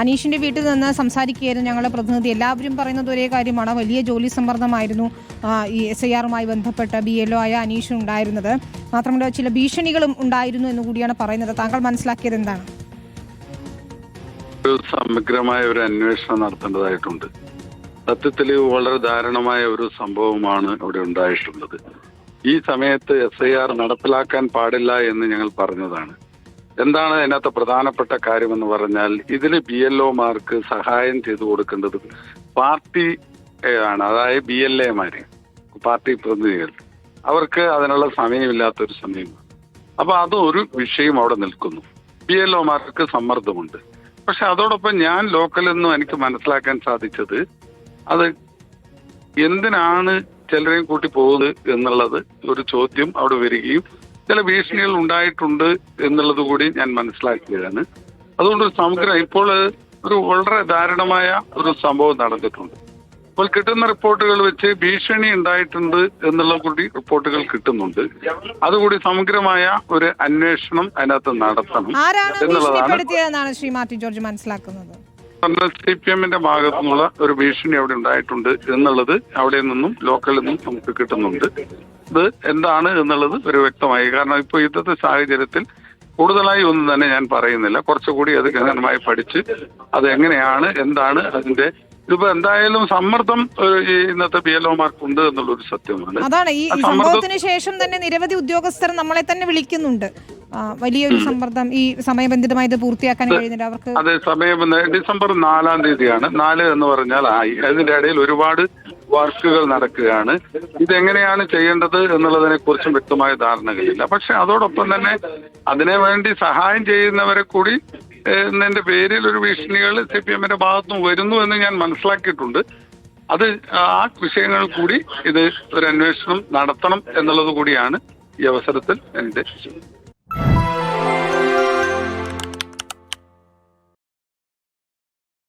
അനീഷിന്റെ വീട്ടിൽ നിന്ന് സംസാരിക്കുകയായിരുന്നു ഞങ്ങളുടെ പ്രതിനിധി. എല്ലാവരും പറയുന്നത് ഒരേ കാര്യമാണ്. വലിയ ജോലി സമ്മർദ്ദമായിരുന്നു ഈ എസ് ഐ ആറുമായി ബന്ധപ്പെട്ട് ബി എൽ ഒ ആയ അനീഷ് ഉണ്ടായിരുന്നത്. മാത്രമല്ല ചില ഭീഷണികളും ഉണ്ടായിരുന്നു എന്ന് കൂടിയാണ് പറയുന്നത്. താങ്കൾ മനസ്സിലാക്കിയത് എന്താണ്? സമഗ്രമായ ഒരു അന്വേഷണം നടത്തേണ്ടതായിട്ടുണ്ട്. സത്യത്തിൽ വളരെ ദാരുണമായ ഒരു സംഭവമാണ് അവിടെ ഉണ്ടായിട്ടുള്ളത്. ഈ സമയത്ത് എസ് ഐ ആർ നടപ്പിലാക്കാൻ പാടില്ല എന്ന് ഞങ്ങൾ പറഞ്ഞതാണ്. എന്താണ് അതിനകത്ത് പ്രധാനപ്പെട്ട കാര്യമെന്ന് പറഞ്ഞാൽ ഇതിൽ ബി എൽ ഒമാർക്ക് സഹായം ചെയ്തു കൊടുക്കേണ്ടത് പാർട്ടി ആണ്. അതായത് ബി എൽ എമാര് പാർട്ടി പ്രതിനിധികൾ. അവർക്ക് അതിനുള്ള സമയമില്ലാത്തൊരു സമയമാണ്. അപ്പൊ അത് ഒരു വിഷയം അവിടെ നിൽക്കുന്നു. ബി എൽ ഒമാർക്ക് സമ്മർദ്ദമുണ്ട്. പക്ഷെ അതോടൊപ്പം ഞാൻ ലോക്കൽ എന്നും എനിക്ക് മനസ്സിലാക്കാൻ സാധിച്ചത് അത് എന്തിനാണ് ചിലരെയും കൂട്ടി പോകുന്നത് എന്നുള്ളത് ഒരു ചോദ്യം അവിടെ വരികയും ചില ഭീഷണികൾ ഉണ്ടായിട്ടുണ്ട് എന്നുള്ളത് കൂടി ഞാൻ മനസ്സിലാക്കിയതാണ്. അതുകൊണ്ട് സമഗ്ര ഇപ്പോൾ ഒരു വളരെ ദാരുണമായ ഒരു സംഭവം നടന്നിട്ടുണ്ട്. അപ്പോൾ കിട്ടുന്ന റിപ്പോർട്ടുകൾ വെച്ച് ഭീഷണി ഉണ്ടായിട്ടുണ്ട് എന്നുള്ള കൂടി റിപ്പോർട്ടുകൾ കിട്ടുന്നുണ്ട്. അതുകൂടി സമഗ്രമായ ഒരു അന്വേഷണം അതിനകത്ത് നടത്തണം എന്നുള്ളതാണ് ശ്രീ മാർട്ടിൻ ജോർജ് മനസ്സിലാക്കുന്നത്? സി പി എമ്മിന്റെ ഭാഗത്തു നിന്നുള്ള ഒരു ഭീഷണി അവിടെ ഉണ്ടായിട്ടുണ്ട് എന്നുള്ളത് അവിടെ നിന്നും ലോക്കലിൽ നിന്നും നമുക്ക് കിട്ടുന്നുണ്ട്. ഇത് എന്താണ് എന്നുള്ളത് ഒരു വ്യക്തമായി. കാരണം ഇപ്പോൾ ഇന്നത്തെ സാഹചര്യത്തിൽ കൂടുതലായി ഒന്നും തന്നെ ഞാൻ പറയുന്നില്ല. കുറച്ചുകൂടി അത് ഗഹനമായി പഠിച്ച് അത് എങ്ങനെയാണ് എന്താണ് അതിന്റെ ഇതിപ്പോ എന്തായാലും സമ്മർദ്ദം ഇന്നത്തെ ബി എൽ ഒമാർക്കുണ്ട് എന്നുള്ളൊരു സത്യമാണ്. അതാണ് ഈ സംഭവത്തിന് ശേഷം തന്നെ നിരവധി ഉദ്യോഗസ്ഥർ നമ്മളെ തന്നെ വിളിക്കുന്നുണ്ട്. വലിയൊരു സമ്മർദ്ദം ഈ സമയബന്ധിതമായി ഇത് പൂർത്തിയാക്കാൻ കഴിയുന്നില്ല അവർക്ക്. അതെ സമയം ഡിസംബർ നാലാം തീയതിയാണ്. നാല് എന്ന് പറഞ്ഞാൽ ആയി. അതിന്റെ ഇടയിൽ ഒരുപാട് വർക്കുകൾ നടക്കുകയാണ്. ഇതെങ്ങനെയാണ് ചെയ്യേണ്ടത് എന്നുള്ളതിനെ കുറിച്ചും വ്യക്തമായ ധാരണകളില്ല. പക്ഷെ അതോടൊപ്പം തന്നെ അതിനു വേണ്ടി സഹായം ചെയ്യുന്നവരെ കൂടി എന്നതിന്റെ പേരിൽ ഒരു ഭീഷണികൾ സി പി എമ്മിന്റെ ഭാഗത്തുനിന്ന് വരുന്നു എന്ന് ഞാൻ മനസ്സിലാക്കിയിട്ടുണ്ട്. അത് ആ വിഷയങ്ങൾ കൂടി ഇത് ഒരു അന്വേഷണം നടത്തണം എന്നുള്ളത് കൂടിയാണ് ഈ അവസരത്തിൽ എന്റെ